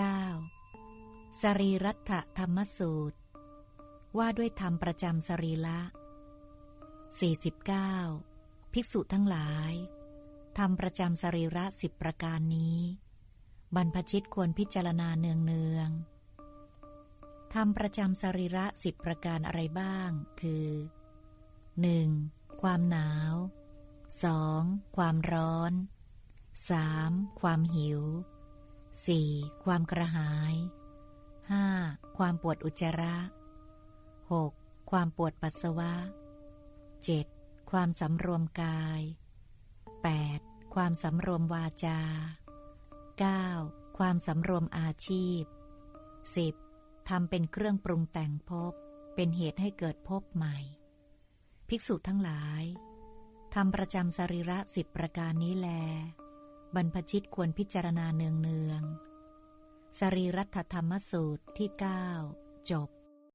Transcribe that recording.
9. สรีรัตธรรมสูตร ว่าด้วยธรรมประจำสรีละ 49 ภิกษุทั้งหลายธรรมประจำสรีระสิบประการนี้ บรรพชิตควรพิจารณาเนืองเนืองธรรมประจำสรีระสิบประการอะไรบ้าง คือ 1. ความหนาว 2. ความร้อน 3. ความหิว 4. ความกระหาย 5. ความปวดอุจจาระ 6. ความปวดปัสสาวะ 7. ความสำรวมกาย 8. ความสำรวมวาจา 9. ความสำรวมอาชีพ 10. ทำเป็นเครื่องปรุงแต่งภพเป็นเหตุให้เกิดภพใหม่ ภิกษุทั้งหลายทำประจำสรีระสิบประการนี้แล บรรพชิตควรพิจารณาเนืองเนืองสรีรัตธรรมสูตรที่เก้าจบ